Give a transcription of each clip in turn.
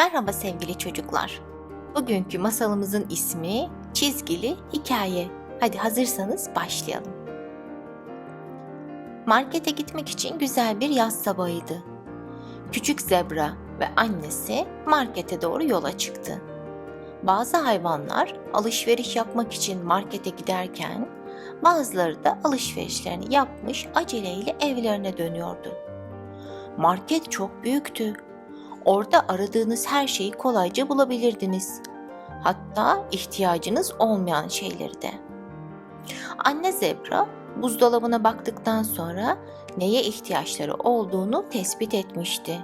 Merhaba sevgili çocuklar. Bugünkü masalımızın ismi Çizgili Hikaye. Hadi hazırsanız başlayalım. Markete gitmek için güzel bir yaz sabahıydı. Küçük zebra ve annesi markete doğru yola çıktı. Bazı hayvanlar alışveriş yapmak için markete giderken bazıları da alışverişlerini yapmış aceleyle evlerine dönüyordu. Market çok büyüktü Orada aradığınız her şeyi kolayca bulabilirdiniz. Hatta ihtiyacınız olmayan şeyleri de. Anne zebra buzdolabına baktıktan sonra neye ihtiyaçları olduğunu tespit etmişti.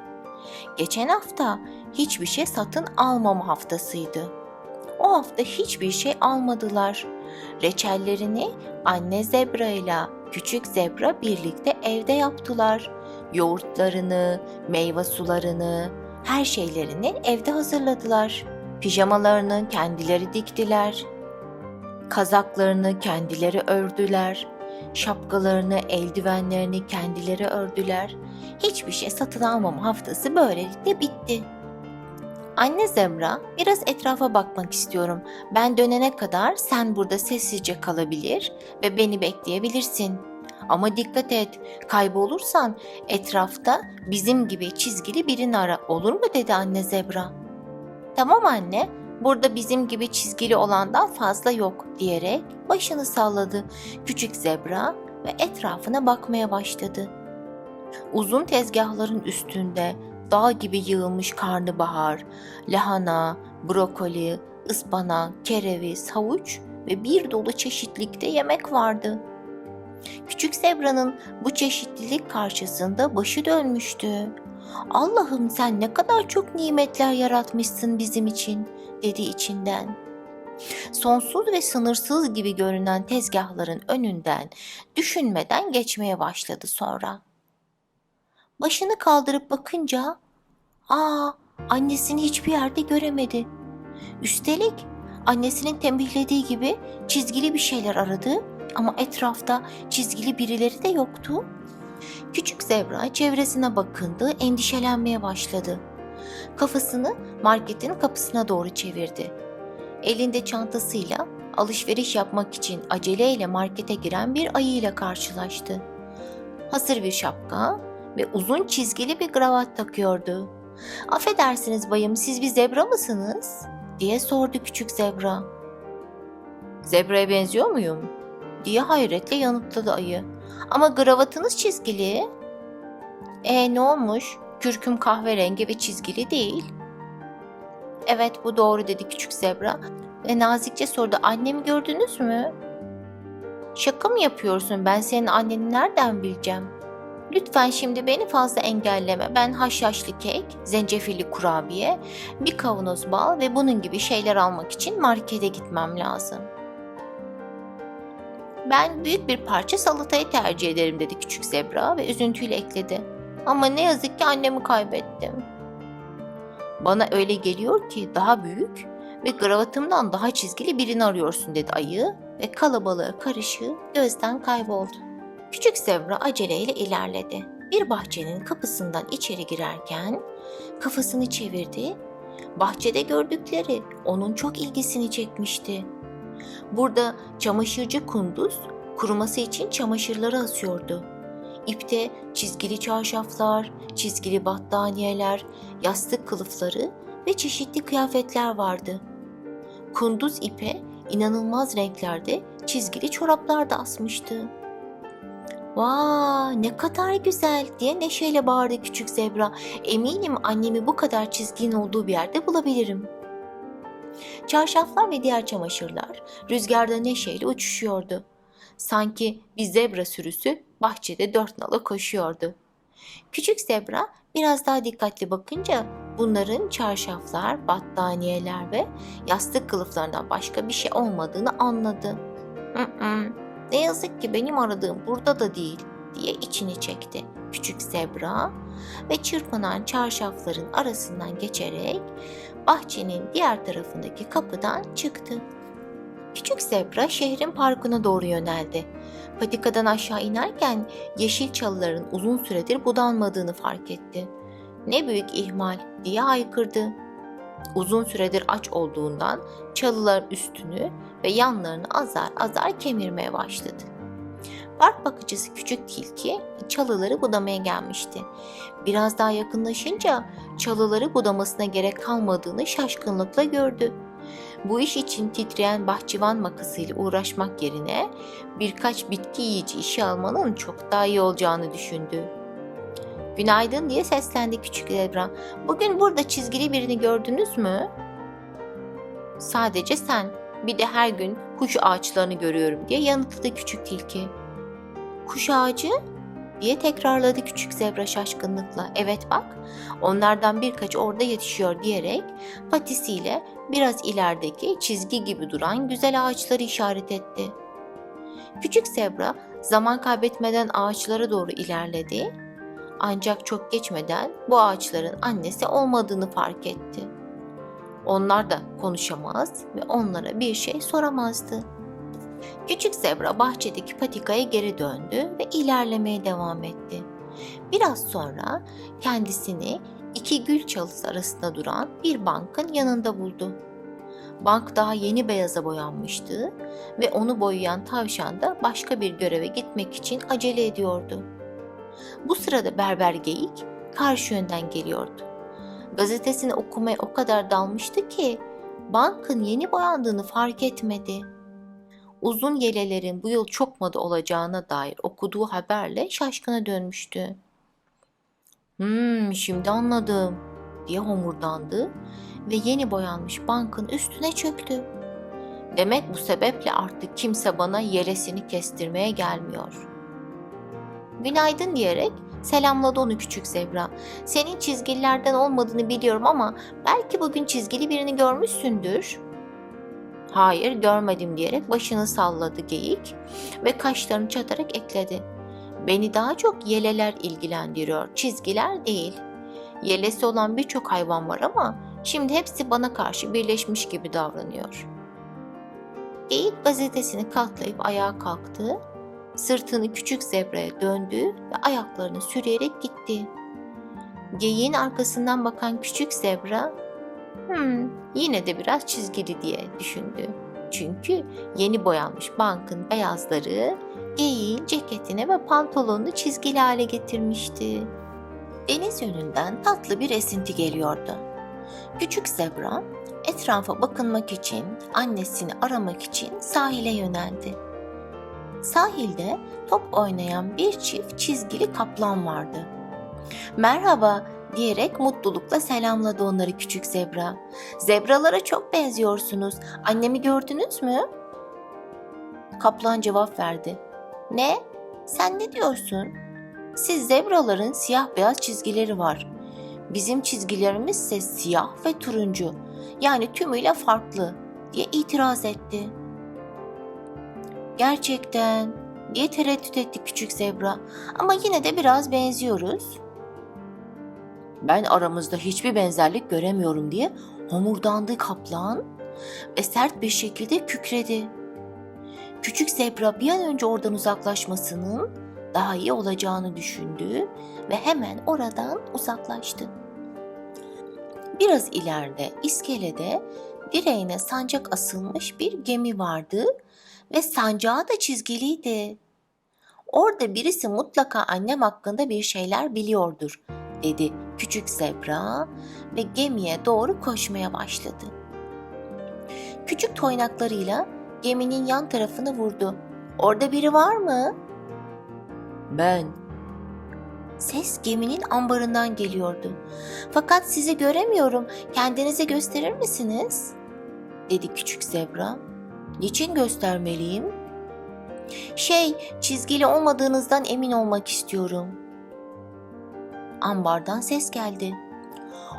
Geçen hafta hiçbir şey satın almama haftasıydı. O hafta hiçbir şey almadılar. Reçellerini anne zebra ile küçük zebra birlikte evde yaptılar. Yoğurtlarını, meyve sularını, her şeylerini evde hazırladılar. Pijamalarını kendileri diktiler. Kazaklarını kendileri ördüler. Şapkalarını, eldivenlerini kendileri ördüler. Hiçbir şey satın almama haftası böylelikle bitti. Anne Zebra, biraz etrafa bakmak istiyorum. Ben dönene kadar sen burada sessizce kalabilir ve beni bekleyebilirsin. Ama dikkat et, kaybolursan etrafta bizim gibi çizgili birini ara olur mu dedi anne zebra. Tamam anne, burada bizim gibi çizgili olandan fazla yok diyerek başını salladı küçük zebra ve etrafına bakmaya başladı. Uzun tezgahların üstünde dağ gibi yığılmış karnabahar, lahana, brokoli, ıspanak, kereviz, havuç ve bir dolu çeşitlikte yemek vardı. Küçük Zebra'nın bu çeşitlilik karşısında başı dönmüştü. Allah'ım sen ne kadar çok nimetler yaratmışsın bizim için dedi içinden. Sonsuz ve sınırsız gibi görünen tezgahların önünden düşünmeden geçmeye başladı sonra. Başını kaldırıp bakınca aa annesini hiçbir yerde göremedi. Üstelik annesinin tembihlediği gibi çizgili bir şeyler aradı ama etrafta çizgili birileri de yoktu. Küçük zebra çevresine bakındı, endişelenmeye başladı. Kafasını marketin kapısına doğru çevirdi. Elinde çantasıyla alışveriş yapmak için aceleyle markete giren bir ayı ile karşılaştı. Hasır bir şapka ve uzun çizgili bir kravat takıyordu. "Affedersiniz bayım, siz bir zebra mısınız?" diye sordu küçük zebra. "Zebraya benziyor muyum?" Diye hayretle yanıtladı ayı. Ama kravatınız çizgili. E ne olmuş? Kürküm kahverengi ve çizgili değil. Evet bu doğru dedi küçük zebra ve nazikçe sordu annemi gördünüz mü? Şaka mı yapıyorsun ben senin anneni nereden bileceğim? Lütfen şimdi beni fazla engelleme. Ben haşhaşlı kek, zencefilli kurabiye, bir kavanoz bal ve bunun gibi şeyler almak için markete gitmem lazım.'' Ben büyük bir parça salatayı tercih ederim dedi küçük zebra ve üzüntüyle ekledi. Ama ne yazık ki annemi kaybettim. Bana öyle geliyor ki daha büyük ve kravatımdan daha çizgili birini arıyorsun dedi ayı ve kalabalığa karışı gözden kayboldu. Küçük zebra aceleyle ilerledi. Bir bahçenin kapısından içeri girerken kafasını çevirdi. Bahçede gördükleri onun çok ilgisini çekmişti. Burada çamaşırcı kunduz kuruması için çamaşırları asıyordu. İpte çizgili çarşaflar, çizgili battaniyeler, yastık kılıfları ve çeşitli kıyafetler vardı. Kunduz ipe inanılmaz renklerde çizgili çoraplar da asmıştı. Vaa ne kadar güzel diye neşeyle bağırdı küçük zebra. Eminim annemi bu kadar çizgin olduğu bir yerde bulabilirim.'' Çarşaflar ve diğer çamaşırlar rüzgarda neşeyle uçuşuyordu. Sanki bir zebra sürüsü bahçede dört nala koşuyordu. Küçük zebra biraz daha dikkatli bakınca bunların çarşaflar, battaniyeler ve yastık kılıflarından başka bir şey olmadığını anladı. "Hı ne yazık ki benim aradığım burada da değil diye içini çekti küçük zebra ve çırpınan çarşafların arasından geçerek bahçenin diğer tarafındaki kapıdan çıktı. Küçük zebra şehrin parkına doğru yöneldi. Patikadan aşağı inerken yeşil çalıların uzun süredir budanmadığını fark etti. Ne büyük ihmal diye haykırdı. Uzun süredir aç olduğundan çalıların üstünü ve yanlarını azar azar kemirmeye başladı. Park bakıcısı küçük tilki çalıları budamaya gelmişti. Biraz daha yakınlaşınca çalıları budamasına gerek kalmadığını şaşkınlıkla gördü. Bu iş için titreyen bahçıvan makasıyla uğraşmak yerine birkaç bitki yiyici işe almanın çok daha iyi olacağını düşündü. Günaydın diye seslendi küçük zebra. Bugün burada çizgili birini gördünüz mü? Sadece sen. Bir de her gün kuş ağaçlarını görüyorum diye yanıtladı küçük tilki. Kuş ağacı? diye tekrarladı küçük zebra şaşkınlıkla. Evet bak, onlardan birkaç orada yetişiyor diyerek patisiyle biraz ilerideki çizgi gibi duran güzel ağaçları işaret etti. Küçük zebra zaman kaybetmeden ağaçlara doğru ilerledi. Ancak çok geçmeden bu ağaçların annesi olmadığını fark etti. Onlar da konuşamaz ve onlara bir şey soramazdı. Küçük zebra bahçedeki patikaya geri döndü ve ilerlemeye devam etti. Biraz sonra kendisini iki gül çalısı arasında duran bir bankın yanında buldu. Bank daha yeni beyaza boyanmıştı ve onu boyayan tavşan da başka bir göreve gitmek için acele ediyordu. Bu sırada berber geyik karşı yönden geliyordu. Gazetesini okumaya o kadar dalmıştı ki bankın yeni boyandığını fark etmedi. Uzun yelelerin bu yıl çok moda olacağına dair okuduğu haberle şaşkına dönmüştü. Hmm, şimdi anladım diye homurdandı ve yeni boyanmış bankın üstüne çöktü. Demek bu sebeple artık kimse bana yelesini kestirmeye gelmiyor. Günaydın diyerek selamladı onu küçük zebra. Senin çizgililerden olmadığını biliyorum ama belki bugün çizgili birini görmüşsündür. Hayır görmedim diyerek başını salladı geyik ve kaşlarını çatarak ekledi. Beni daha çok yeleler ilgilendiriyor, çizgiler değil. Yelesi olan birçok hayvan var ama şimdi hepsi bana karşı birleşmiş gibi davranıyor. Geyik gazetesini katlayıp ayağa kalktı, sırtını küçük zebraya döndü ve ayaklarını sürüyerek gitti. Geyiğin arkasından bakan küçük zebra Hmm, yine de biraz çizgili diye düşündü. Çünkü yeni boyanmış bankın beyazları geyiğin ceketine ve pantolonunu çizgili hale getirmişti. Deniz yönünden tatlı bir esinti geliyordu. Küçük zebra etrafa bakınmak için, annesini aramak için sahile yöneldi. Sahilde top oynayan bir çift çizgili kaplan vardı. Merhaba diyerek mutlulukla selamladı onları küçük zebra. Zebralara çok benziyorsunuz. Annemi gördünüz mü? Kaplan cevap verdi. Ne? Sen ne diyorsun? Siz zebraların siyah beyaz çizgileri var. Bizim çizgilerimiz ise siyah ve turuncu. Yani tümüyle farklı diye itiraz etti. Gerçekten diye tereddüt etti küçük zebra. Ama yine de biraz benziyoruz. Ben aramızda hiçbir benzerlik göremiyorum diye homurdandı kaplan ve sert bir şekilde kükredi. Küçük zebra bir an önce oradan uzaklaşmasının daha iyi olacağını düşündü ve hemen oradan uzaklaştı. Biraz ileride iskelede direğine sancak asılmış bir gemi vardı ve sancağı da çizgiliydi. Orada birisi mutlaka annem hakkında bir şeyler biliyordur dedi küçük zebra ve gemiye doğru koşmaya başladı. Küçük toynaklarıyla geminin yan tarafını vurdu. Orada biri var mı? Ben. Ses geminin ambarından geliyordu. Fakat sizi göremiyorum. Kendinizi gösterir misiniz? dedi küçük zebra. Niçin göstermeliyim? Şey, çizgili olmadığınızdan emin olmak istiyorum.'' Ambardan ses geldi.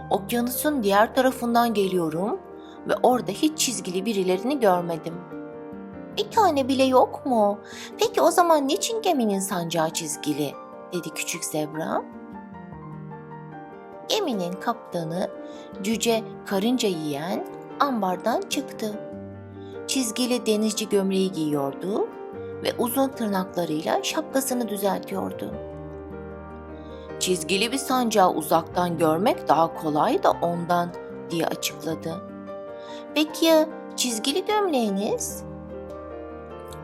Okyanusun diğer tarafından geliyorum ve orada hiç çizgili birilerini görmedim. Bir tane bile yok mu? Peki o zaman niçin geminin sancağı çizgili? dedi küçük zebra. Geminin kaptanı cüce karınca yiyen ambardan çıktı. Çizgili denizci gömleği giyiyordu ve uzun tırnaklarıyla şapkasını düzeltiyordu. Çizgili bir sancağı uzaktan görmek daha kolay da ondan diye açıkladı. Peki ya çizgili gömleğiniz?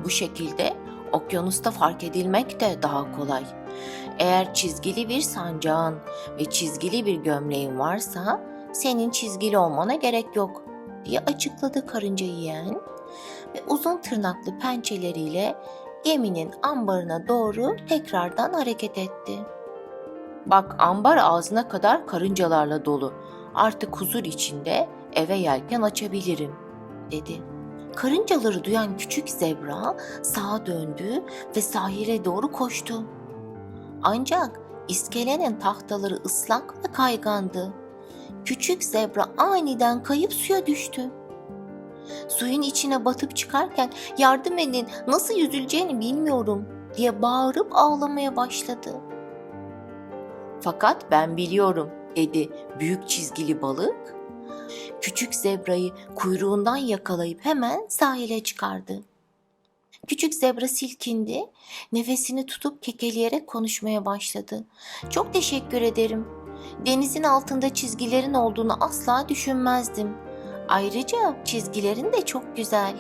Bu şekilde okyanusta fark edilmek de daha kolay. Eğer çizgili bir sancağın ve çizgili bir gömleğin varsa senin çizgili olmana gerek yok diye açıkladı karınca yiyen ve uzun tırnaklı pençeleriyle geminin ambarına doğru tekrardan hareket etti. Bak ambar ağzına kadar karıncalarla dolu. Artık huzur içinde eve yelken açabilirim, dedi. Karıncaları duyan küçük zebra sağa döndü ve sahile doğru koştu. Ancak iskelenin tahtaları ıslak ve kaygandı. Küçük zebra aniden kayıp suya düştü. Suyun içine batıp çıkarken yardım edin nasıl yüzüleceğini bilmiyorum diye bağırıp ağlamaya başladı. Fakat ben biliyorum dedi büyük çizgili balık. Küçük zebrayı kuyruğundan yakalayıp hemen sahile çıkardı. Küçük zebra silkindi, nefesini tutup kekeleyerek konuşmaya başladı. Çok teşekkür ederim. Denizin altında çizgilerin olduğunu asla düşünmezdim. Ayrıca çizgilerin de çok güzel.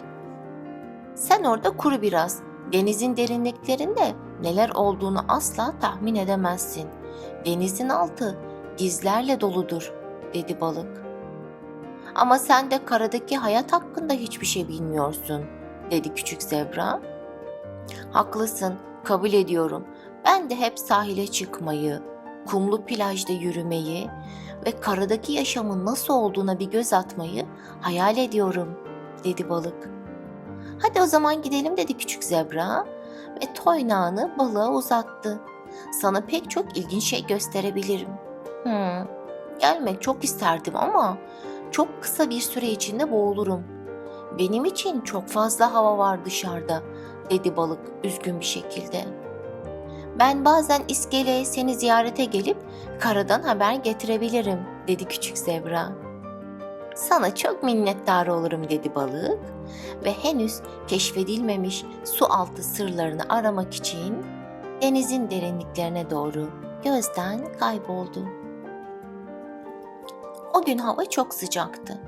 Sen orada kuru biraz. Denizin derinliklerinde neler olduğunu asla tahmin edemezsin. Denizin altı gizlerle doludur, dedi balık. Ama sen de karadaki hayat hakkında hiçbir şey bilmiyorsun, dedi küçük zebra. Haklısın, kabul ediyorum. Ben de hep sahile çıkmayı, kumlu plajda yürümeyi ve karadaki yaşamın nasıl olduğuna bir göz atmayı hayal ediyorum, dedi balık. Hadi o zaman gidelim dedi küçük zebra ve toynağını balığa uzattı. Sana pek çok ilginç şey gösterebilirim. Hmm, gelmek çok isterdim ama çok kısa bir süre içinde boğulurum. Benim için çok fazla hava var dışarıda, dedi balık üzgün bir şekilde. Ben bazen iskeleye seni ziyarete gelip karadan haber getirebilirim, dedi küçük zebra. Sana çok minnettar olurum dedi balık ve henüz keşfedilmemiş su altı sırlarını aramak için denizin derinliklerine doğru gözden kayboldu. O gün hava çok sıcaktı.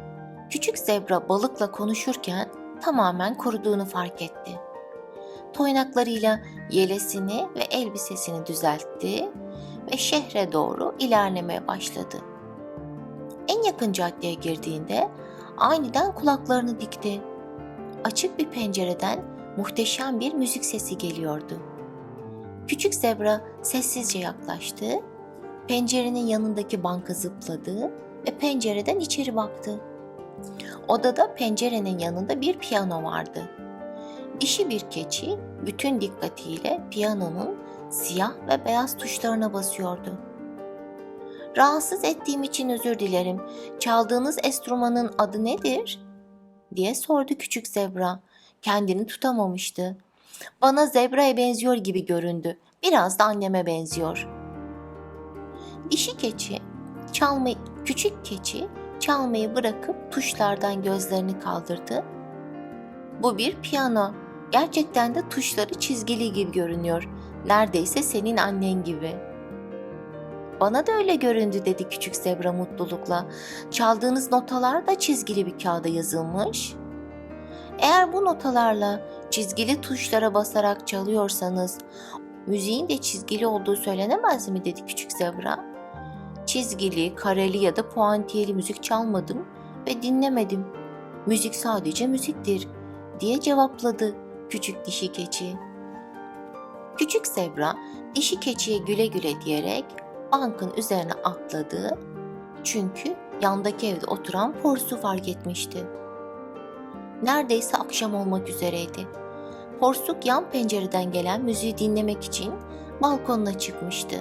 Küçük zebra balıkla konuşurken tamamen kuruduğunu fark etti. Toynaklarıyla yelesini ve elbisesini düzeltti ve şehre doğru ilerlemeye başladı. En yakın caddeye girdiğinde aniden kulaklarını dikti. Açık bir pencereden muhteşem bir müzik sesi geliyordu. Küçük zebra sessizce yaklaştı, pencerenin yanındaki banka zıpladı ve pencereden içeri baktı. Odada pencerenin yanında bir piyano vardı. Dişi bir keçi bütün dikkatiyle piyanonun siyah ve beyaz tuşlarına basıyordu. Rahatsız ettiğim için özür dilerim. Çaldığınız enstrümanın adı nedir? diye sordu küçük zebra. Kendini tutamamıştı. Bana zebraya benziyor gibi göründü. Biraz da anneme benziyor. Dişi keçi, çalmayı, küçük keçi çalmayı bırakıp tuşlardan gözlerini kaldırdı. Bu bir piyano. Gerçekten de tuşları çizgili gibi görünüyor. Neredeyse senin annen gibi. Bana da öyle göründü dedi küçük zebra mutlulukla. Çaldığınız notalar da çizgili bir kağıda yazılmış. Eğer bu notalarla çizgili tuşlara basarak çalıyorsanız müziğin de çizgili olduğu söylenemez mi dedi küçük zebra. Çizgili, kareli ya da puantiyeli müzik çalmadım ve dinlemedim. Müzik sadece müziktir diye cevapladı küçük dişi keçi. Küçük zebra dişi keçiye güle güle diyerek bankın üzerine atladı. Çünkü yandaki evde oturan Porsu fark etmişti. Neredeyse akşam olmak üzereydi. Porsuk yan pencereden gelen müziği dinlemek için balkonuna çıkmıştı.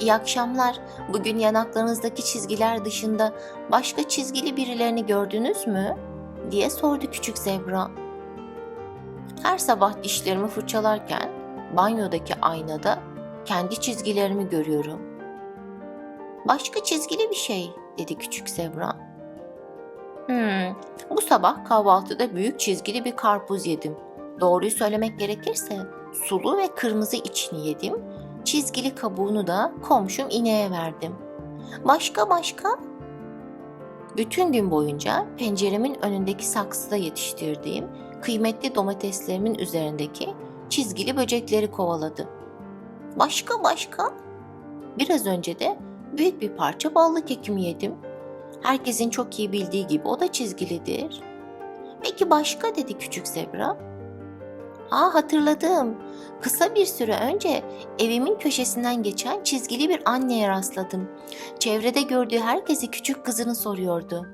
İyi akşamlar. Bugün yanaklarınızdaki çizgiler dışında başka çizgili birilerini gördünüz mü? diye sordu küçük zebra. Her sabah dişlerimi fırçalarken banyodaki aynada kendi çizgilerimi görüyorum. Başka çizgili bir şey dedi küçük zebra. Hmm, bu sabah kahvaltıda büyük çizgili bir karpuz yedim. Doğruyu söylemek gerekirse sulu ve kırmızı içini yedim. Çizgili kabuğunu da komşum ineğe verdim. Başka başka? Bütün gün boyunca penceremin önündeki saksıda yetiştirdiğim kıymetli domateslerimin üzerindeki çizgili böcekleri kovaladı. Başka başka? Biraz önce de büyük bir parça ballı kekimi yedim. Herkesin çok iyi bildiği gibi o da çizgilidir. Peki başka dedi küçük zebra. Aa hatırladım. Kısa bir süre önce evimin köşesinden geçen çizgili bir anneye rastladım. Çevrede gördüğü herkesi küçük kızını soruyordu.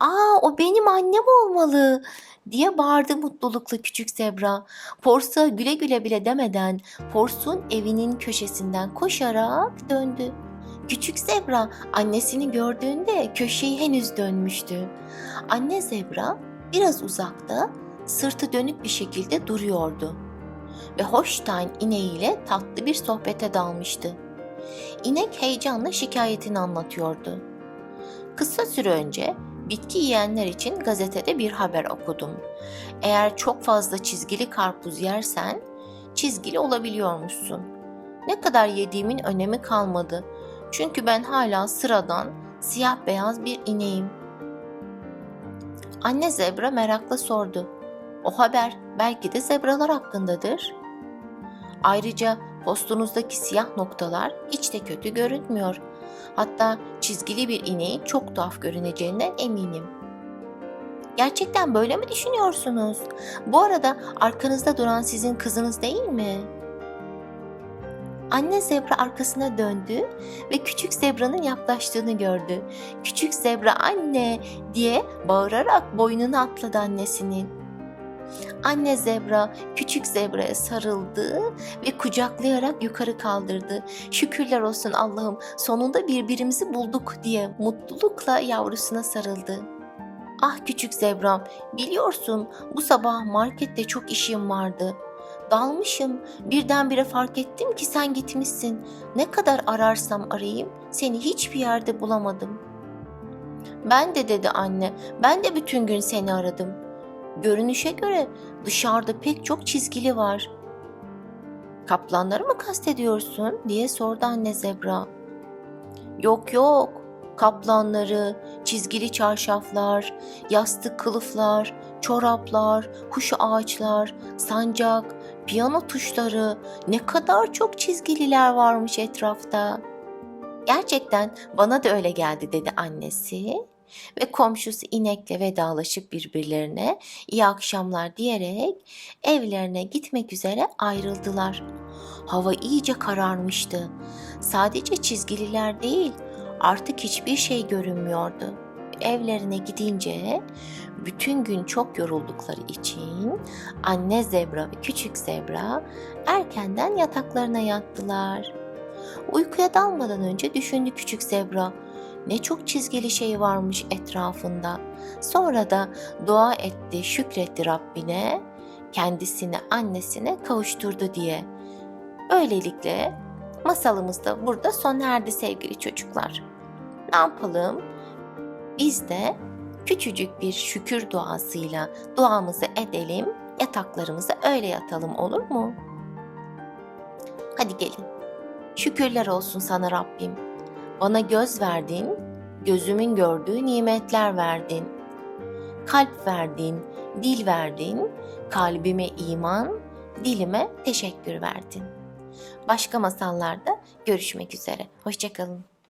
Aa o benim annem olmalı diye bağırdı mutlulukla küçük zebra. Porsuğa güle güle bile demeden porsuğun evinin köşesinden koşarak döndü. Küçük zebra annesini gördüğünde köşeyi henüz dönmüştü. Anne zebra biraz uzakta sırtı dönük bir şekilde duruyordu ve Holstein ineğiyle tatlı bir sohbete dalmıştı. İnek heyecanla şikayetini anlatıyordu. Kısa süre önce bitki yiyenler için gazetede bir haber okudum. Eğer çok fazla çizgili karpuz yersen çizgili olabiliyormuşsun. Ne kadar yediğimin önemi kalmadı. Çünkü ben hala sıradan siyah beyaz bir ineğim. Anne zebra merakla sordu. O haber belki de zebralar hakkındadır. Ayrıca postunuzdaki siyah noktalar hiç de kötü görünmüyor. Hatta çizgili bir ineğin çok tuhaf görüneceğinden eminim. Gerçekten böyle mi düşünüyorsunuz? Bu arada arkanızda duran sizin kızınız değil mi? Anne zebra arkasına döndü ve küçük zebranın yaklaştığını gördü. Küçük zebra anne diye bağırarak boynuna atladı annesinin. Anne zebra küçük zebraya sarıldı ve kucaklayarak yukarı kaldırdı. Şükürler olsun Allah'ım sonunda birbirimizi bulduk diye mutlulukla yavrusuna sarıldı. Ah küçük zebram biliyorsun bu sabah markette çok işim vardı. Dalmışım birdenbire fark ettim ki sen gitmişsin. Ne kadar ararsam arayayım seni hiçbir yerde bulamadım. Ben de dedi anne ben de bütün gün seni aradım.'' Görünüşe göre dışarıda pek çok çizgili var. Kaplanları mı kastediyorsun diye sordu anne zebra. Yok yok, kaplanları, çizgili çarşaflar, yastık kılıflar, çoraplar, kuş ağaçlar, sancak, piyano tuşları, ne kadar çok çizgililer varmış etrafta. Gerçekten bana da öyle geldi dedi annesi ve komşusu inekle vedalaşıp birbirlerine iyi akşamlar diyerek evlerine gitmek üzere ayrıldılar. Hava iyice kararmıştı. Sadece çizgililer değil, artık hiçbir şey görünmüyordu. Evlerine gidince bütün gün çok yoruldukları için anne zebra ve küçük zebra erkenden yataklarına yattılar. Uykuya dalmadan önce düşündü küçük zebra ne çok çizgili şey varmış etrafında. Sonra da dua etti, şükretti Rabbine, kendisini annesine kavuşturdu diye. Böylelikle masalımız da burada sona erdi sevgili çocuklar. Ne yapalım? Biz de küçücük bir şükür duasıyla duamızı edelim, yataklarımıza öyle yatalım olur mu? Hadi gelin. Şükürler olsun sana Rabbim. Bana göz verdin, gözümün gördüğü nimetler verdin. Kalp verdin, dil verdin, kalbime iman, dilime teşekkür verdin. Başka masallarda görüşmek üzere. Hoşçakalın.